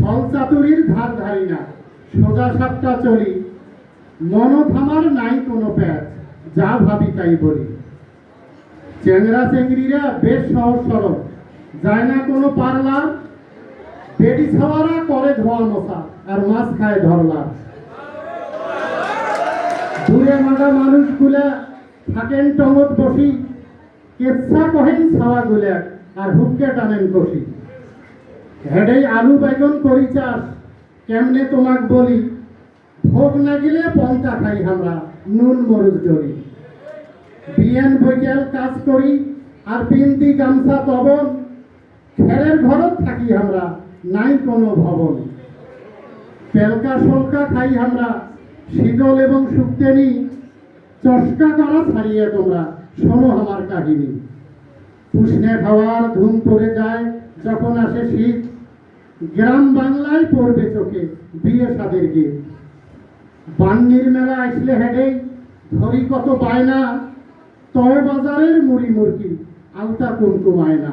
ছল চাতুরির ধার ধারি না। সোজা সাপটা চলি। মন থামার নাই কোনো প্যাচ, যা ভাবি তাই বলি। চেংরা চেংড়িরা বেশ সহজ সরল, যায় না কোনো পার্লার বেটি ছাওয়ারা করে ধোয়া মশা, আর মাছ খায় ধরলা। দূরে মাগা মানুষগুলা থাকেন টমত বসি, কেচ্ছা কহেন ছাওয়া গুলা আর হুক্কে টানেন কষি। হেডেই আলু বেগুন করি চাষ, কেমনে তোমাক বলি? ভোগ না গেলে পন্থা খাই আমরা, নুন মরুচ জড়ি বিয়ান বৈকাল কাজ করি, আর পিন্দি গামছা তবন। খেরের ঘরত থাকি আমরা, নাই কোনো ভবন। তেলকা সলকা খাই আমরা, শীতল এবং শুক্তেনি। চস্কা করা ছাড়িয়ে তোমরা, শোনো আমার কাহিনী। উষ্ণে খাওয়ার ধুম পড়ে যায়, যখন আসে শীত। গ্রাম বাংলায় পড়বে চোখে বিয়ে সাদের বান্নির মেলা আসলে হেডেই ধরি কত বায়না, তয় বাজারের মুড়ি মুরকি আলতা কুমকুমায় না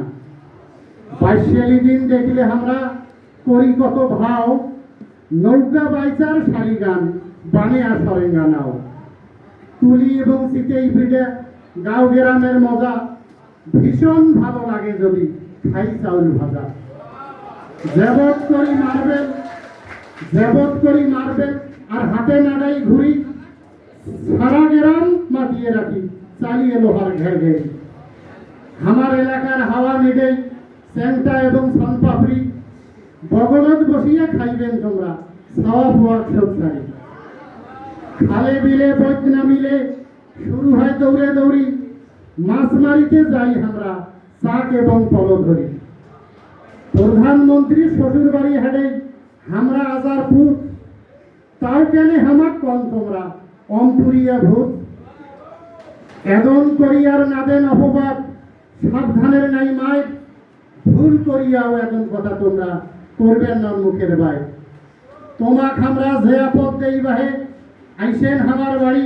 বাইশালি দিন দেখলে আমরা করি কত ভাও, নৌকা বাইচার শাড়ি গান, বানে আসরে গানাও তুলি এবং শীতেই ভিড়ে গাঁও গ্রামের মজা, ভীষণ ভালো লাগে যদি খাই চাউল ভাজা। জেবত করি মারবেন, জেবত করি মারবেন, আর হাতে নাড়াই ঘুরি। সারা গ্রাম মাতিয়ে রাখি, চালিয়ে লোহার ঘের ঘেরি। আমার এলাকার হাওয়া নিডেই স্যাংটা এবং সনপাপড়ি বগলত বসিয়া খাইবেন তোমরা সাওয়া পোয়ার সবসারি খালে বিলে বৈদ না মিলে, শুরু হয় দৌড়ে দৌড়ি। মাছ মারিতে যাই আমরা শাক এবং পল ধরি। প্রধানমন্ত্রী শ্বশুর বাড়ি হেডে হামরা আজার পুত তাও কেন হামাক কম তোমরা? অম্পুরিয়া ভূত। এদন করিয়ার নাদেন অপবাদ সাবধানের নাই মায় ভুল করিয়াও এমন কথা তোমরা করবেন না মুখের বাই তোমাক আমরা যে আপদ দেই বাহে, আইসেন আমার বাড়ি।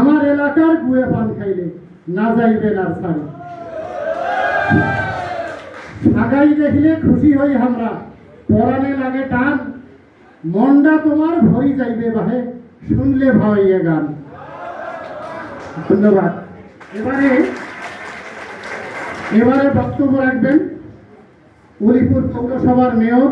আমার এলাকার গুয়ে পান খাইলে, না যাইবেন আর সারি সাগাই দেখলে খুশি হই আমরা। পরানে লাগে টান, মনটা তোমার ভরি যাইবে বাহে, শুনলে ভাইয়ে গান। ধন্যবাদ। এবারে এবারে বক্তব্য রাখবেন উলিপুর পৌরসভার মেয়র